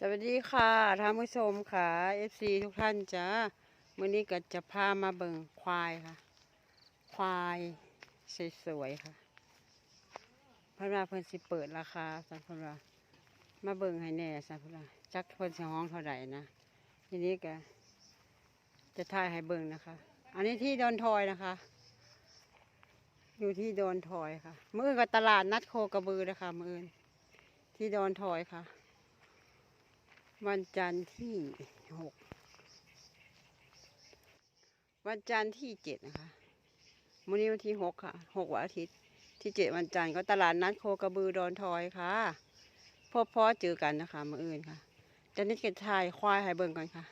สวัสดีค่ะท่านผู้ชมค่ะ FC ทุกท่านจ้าวันนี้ก็จะพามาเบิ่งควายค่ะ ควายสวยๆค่ะพระว่าเพิ่นสิเปิดราคาสันเพนว่ามาเบิ่งให้แน่สันเพนว่าจักเพิ่นสิห้องเท่าไหร่นะทีนี้ก็จะถ่ายให้เบิ่งนะคะ อันนี้ที่ดอนทอยนะคะ อยู่ที่ดอนทอยค่ะ มื้ออื่นก็ตลาดนัดโคกระบือนะคะ มื้ออื่นที่ดอนทอยค่ะ วันจันทร์ที่หกวันจันทร์ที่เจ็ดนะคะวันนี้วันที่หกค่ะหกวันอาทิตย์ที่เจ็ดวันจันทร์ก็ตลาดนัดโคกระบือดอนทอยค่ะ พบพ่อเจอกันนะคะมื่ออื่นค่ะจะนิดกระชายควายให้เบิ่งก่อนค่ะ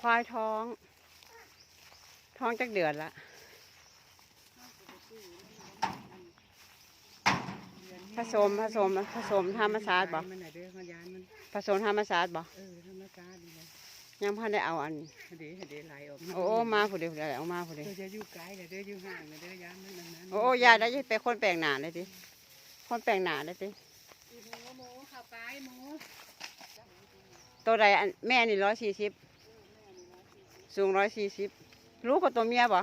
ควายท้อง ท้องจักเดือนละ ผสมผสมผสมธรรมศาสตร์บ่มันน่ะเด้อมันยานมันผสมธรรมศาสตร์บ่เออธรรมชาตินี่แหละยังพันได้เอาอันเดี๋ยวเดี๋ยวไหลออกโอ้มาผู้เดียวเดี๋ยวเอามาผู้เดียวจะอยู่ไกลเดี๋ยวเดี๋ยวอยู่ห่างเดี๋ยวเดี๋ยวยานมันนั่นนั้นโอ้ยายได้ยไปคนแปลงหนาเลยสิคนแปลงหนาเลยสิหมูข้าวปลาหมูตัวใดอันแม่นี่ร้อยสี่สิบสูงร้อยสี่สิบลูกกับตัวเมียบ่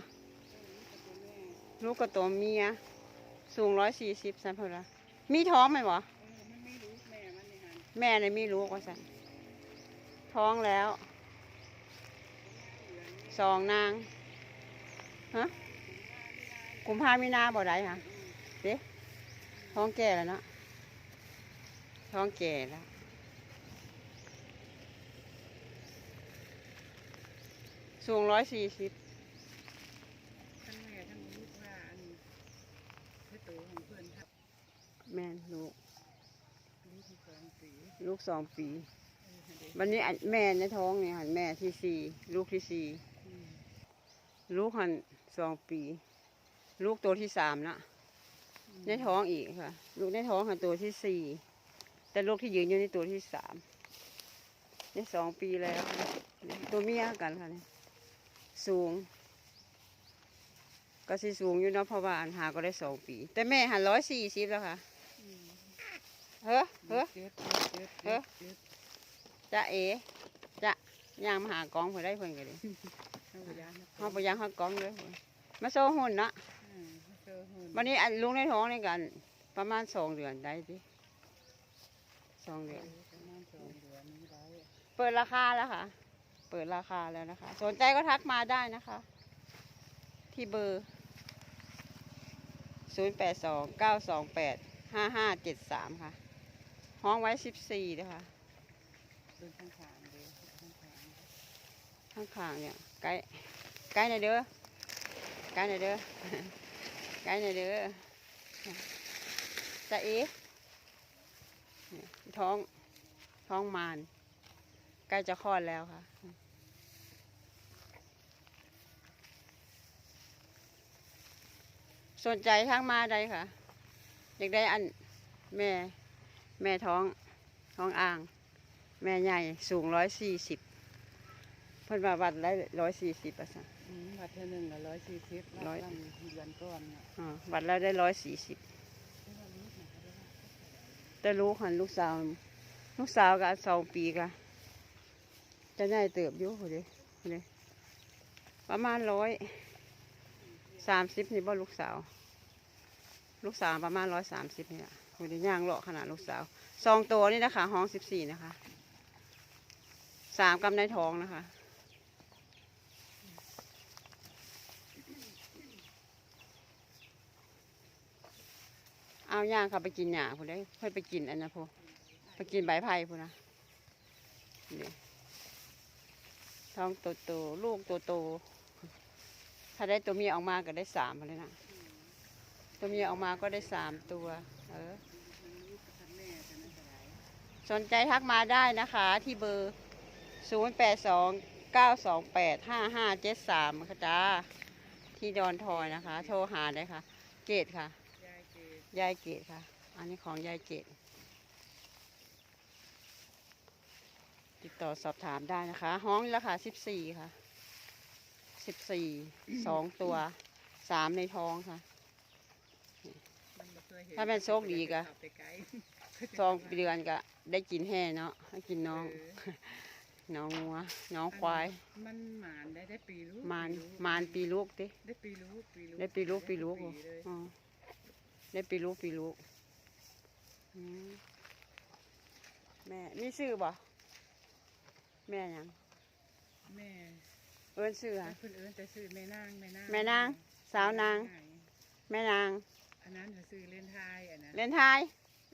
ลูกกับตัวเมียสูงร้อยสี่สิบสันพอละ มีท้องไหมบ่เออมันไม่รู้แม่มันนี่หันแม่เนี่ยมีลูกว่าสันท้องแล้ว สองนางฮะกุมภามีนาบ่ได้ค่ะเด็ท้องแก่แล้วเนาะท้องแก่แล้วสูงร้อยสี่สิบ ทั้งแม่ทั้งลูกว่าอันนี้คือตัวของเพื่อนครับ แม่นลูก ลูกที่สองสีลูกสองปีเออเดี๋ยววันนี้อันแม่ในท้องเนี่ยหันแม่ที่สี่ลูกที่สี่อืมลูกหันสองปี ลูกตัวที่สามละในท้องอีกค่ะ ลูกในท้องหันตัวที่สี่แต่ลูกที่ยืนอยู่ในตัวที่สามในสองปีแล้ว ตัวเมียกันค่ะเนี่ยสูง ก็สิสูงอยู่เนาะเพราะว่าอันหาก็ได้สองปี แต่แม่หันร้อยสี่สิบแล้วค่ะอืม เฮ้อเฮ้อเจ็ดเจ็ดเจ็ดเจ็ดจะเอ๋จะย่างมาหากองเพื่อได้เพื่อนกันเลยเข้าไปยานนะเขาไปย่างหากองเลยเพิ่นมาโซ่หุ่นเนาะอืมเจอหุ่นวันนี้อันลุงในท้องในกัน ประมาณสองเดือนได้สิสองเดือนประมาณสองเดือนนี้ได้เปิดราคาแล้วค่ะ เปิดราคาแล้วนะคะ สนใจก็ทักมาได้นะคะ ที่เบอร์ศูนย์แปดสองเก้าสองแปดห้าห้าเจ็ดสามค่ะ ห้องไว้สิบสี่นะคะเดินข้างทางเดียวข้างทางข้างข้างๆเนี่ยไกด์ไกด์หน่อยเด้อไกด์หน่อยเด้อไกด์หน่อยเด้อจะเอ๋เนี่ยท้องท้องมารใกล้จะคลอดแล้วค่ะสนใจทางมาใดค่ะ อยากได้อันแม่ แม่ท้องท้องอ่าง แม่ใหญ่สูงร้อยสี่สิบเพิ่นว่าวัดได้ร้อยสี่สิบอะสัน อืมบาทเท่านึงละร้อยสี่สิบร้อยตั้งเดือนก้อนน่ะอ่าวัดแล้วได้ร้อยสี่สิบแต่ลูกหันลูกสาว ลูกสาวก็สองปีก็จะใหญ่เติบอยู่คนเดีคนเดีประมาณร้อยสามสิบนี่บ่ลูกสาว ลูกสาวประมาณร้อยสามสิบนี่แหละ คนเดีย่างเลาะขนาดลูกสาวสองตัวนี่นะคะห้องสิบสี่นะคะสามกำในท้องนะคะเอาย่างเขาไปกินหญ้าพูนได้เพื่อไปกินอันนะพูไปกินใบไผ่พูนนะนี่ท้องโตโตลูกโตโตถ้าได้ตัวเมียออกมาก็ได้สามเลยนะตัวเมียออกมาก็ได้สามตัว เออสนใจทักมาได้นะคะที่เบอร์ศูนย์แปดสองเก้าสองแปดห้าห้าเจ็ดสามค่ะจ้าที่ดอนทอยนะคะ โทรหาได้ค่ะ เกตค่ะ ยายเกดยายเกดค่ะ อันนี้ของยายเกดติดต่อสอบถามได้นะคะ ห้องราคาสิบสี่ค่ะสิบสี่สองตัวสามในท้องค่ะ ถ้าเป็นโชคดีกะขับไปไกลสองเดือนก็ได้กินแห่เนาะให้กินน้องเน้องงัวน้องควาย มันหมานได้ได้ปีลูกมานลูกมานปีลูกติได้ปีลูกปีลูกได้ปีลูกปีลูกได้บ่เลยอ๋อได้ปีลูกปีลูกอืมแม่มีชื่อบ่แม่หยังแม่เอิ้นชื่อแต่ฮะเพิ่นเอิ้นแต่ซื้อแม่นางแม่นางแม่นางสาวนาง แม่นาง อันนั้นเขาซื้อเล่นไทยอันนั้นเล่นไทย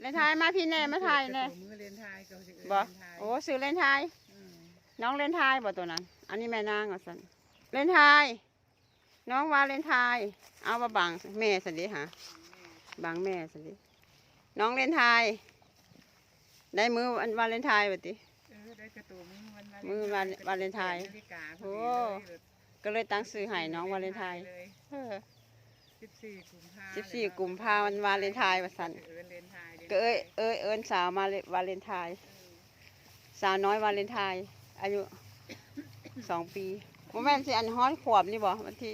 เล่นไทยมาพี่แน่มาไทยแน่แต่มือเล่นไทยก็สิเอิ้นบ่เล่นไทยโอ้ซื้อเล่นไทยอืมน้องเล่นไทยบ่ตัวนั้น อันนี้แม่นางอะสันเล่นไทยน้องว่าเล่นไทยเอามาบังแม่สันดิฮะบังแม่สันดิน้องเล่นไทยได้มือวันวาเลนไทน์บัดติ เออได้กระตูมือวันมื้อวันวาเลนไทน์ นาฬิกาพโอ้อดีเลยก็เลยตั้งซื้อให้น้องวาเลนไทน์เลยเออ 14กุมภาสิบสี่กุมภาพันธ์วาเลนไทน์ว่าซั่นเอิ้นเล่นไทยก็เอ้ยเอ้ยเอิ้นสาวมาเลวาเลนไทน์สาวน้อยวาเลนไทน์อายุสองปีโมแม่นสิอันฮ้อนขวบนี่บ่วันที่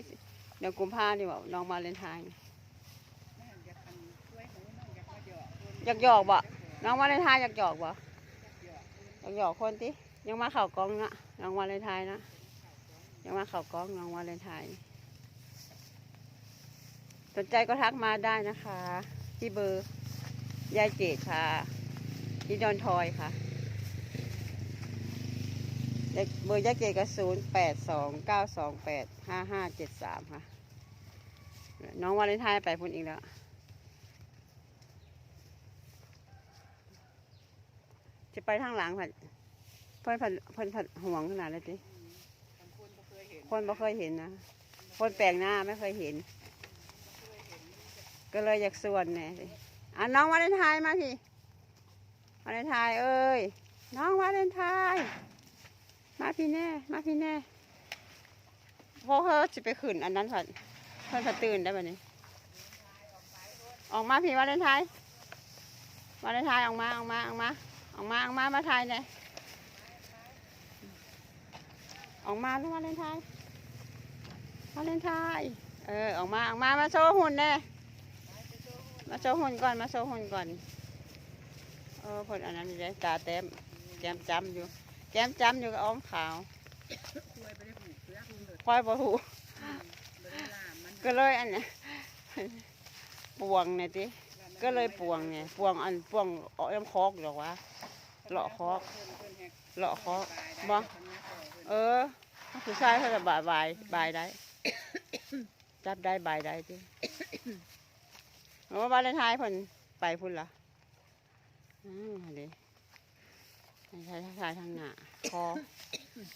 เดือนกุมภานี่บ่น้องวาเลนไทน์อยากหยอกบ่น้องวาเลนไทน์อยากหยอกบ่อยากหยอกคนติยังมาเข่ากองนะน้องวาเลนไทน์นะยังมาเข่ากองน้องวาเลนไทน์ สนใจก็ทักมาได้นะคะ ที่เบอร์ ยายเจดค่ะที่ดอนทอยค่ะเลขเบอร์ยายเจดก็ศูนย์แปดสองเก้าสองแปดห้าห้าเจ็ดสามค่ะ น้องวาเลนไทน์ไปพุ่นอีกแล้วจะไปทางหลังผัดเพิ่นผัดเพิ่นผัดห่วงขนาดเลยติคนบ่เคยเห็นนะ คนแปลกหน้าไม่เคยเห็น ก็เลยอยากส่วนแหน่สิอะน้องวาเลนไทน์มาทีวาเลนไทน์เอ้ยน้องวาเลนไทน์มาพี่แน่ มาพี่แน่พอเขาจะไปขึ้นอันนั้นผัดพิ่นผัดตื่นได้แบบนี้ ออกมาพี่วาเลนไทน์วาเลนไทน์ออกมาออกมาออกมาออกมาออกมามาถ่ายหน่ยออกมาลูกวาเลนไทน์วาเลนไทน์เออออกมาออกมามาโชว์หุ่นแน่ มาโชว์หุ่นก่อน มาโชว์หุ่นก่อน เออคนอันนั้นนี่เลยตาเต็มแก้มจำอยู่ แก้มจำอยู่กับอ้อมขาวช่วยปได้ผูกเสื้อคุณเลยคอยบ่หูก็เลยอันเนี้ยปวงเนี่ยติก็เลยปวงเนี่ยปวงอันปวงอาเอ็มคอกหรอวะเลาะคอกเลาะคอกบ่เออผู้ชายเขาจะบายบายบายได้ จับได้บายได้จิ โอ้วาเลนไทน์พ่นไปพุ่นละอืมเดี๋ยวไทยทยทางหน้าคอ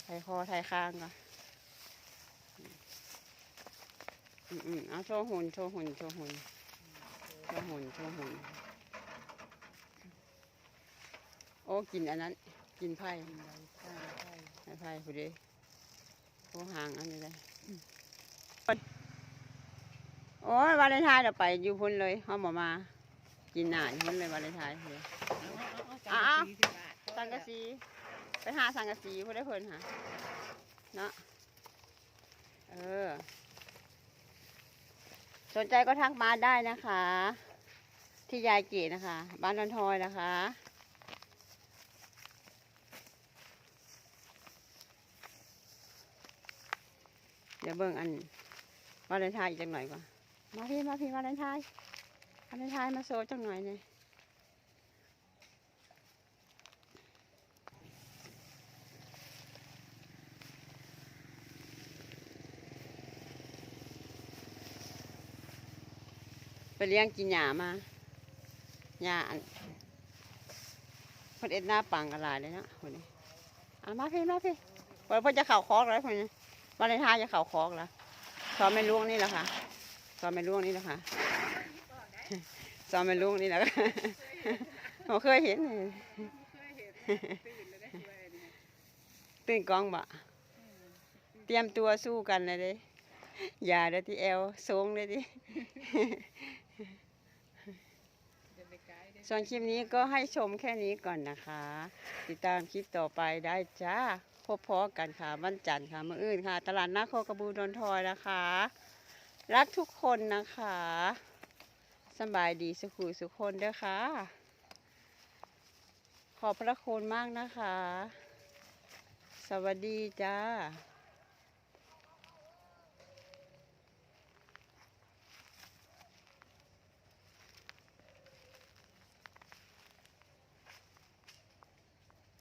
ไทยคอไทยข้างก่อนอืมอืมเอาโชว์หุ่นโชว์หุ่นโชว์หุ่นโชว์หุ่นโชว์หุ่นโอ้กินอันนั้น กินไผ่ไผ่ไผ่พอดีโอ้ห่างอันนี้เลย โอ้ยวาเลนไทน์เราไปอยู่พุ่นเลยเขาบอกมา กินหนานพุ่นเลยวาเลนไทน์เลยอ้าอ้าวสังกะสี ไปหาสังกะสีพุ่นได้เพิ่นหาเนาะเออ สนใจก็ทักมาได้นะคะ ที่ยายเกดนะคะ บ้านดอนทอยนะคะ เดี๋ยวเบิ่งอันวาเลนไทน์อีกจังหน่อยก่อน มาพี่มาพี่วาเลนไทน์วาเลนไทน์มาโซจังหน่อยเนี่ยไปเลี้ยงกินหญ้ามาหญ้าอันเพนเอ็ดหน้าปังกระลายเลยเนาะคนนี้อะมาพี่มาพี่เพิ่นเพิ่นจะเข่าคอกแล้วคนนี้วาเลนไทน์จะเข่าคอกแล้วซ้อมไม่ล่วงนี่แหละค่ะ อมไม่ล่วงนี่แหละค่ะซอมไม่ล่วงนี่แหละค่ะผมเคยเห็นนี่เคยเห็นตื่นแล้วได้ช่วยนี่ตื่นกล้องบะเตรียมตัวสู้กันเลยด้อย่าเด้ที่แอลสูงเลยดิส่วนคลิปนี้ก็ให้ชมแค่นี้ก่อนนะคะ ติดตามคลิปต่อไปได้จ้าพบพอกันค่ะวันจันทร์ค่ะมื่ออื่นค่ะ ตลาดนัดโคกระบูดนทอยนะคะ รักทุกคนนะคะสบายดีสุขุสุขคนเด้อค่ะ ขอบพระคุณมากนะคะ สวัสดีจ้า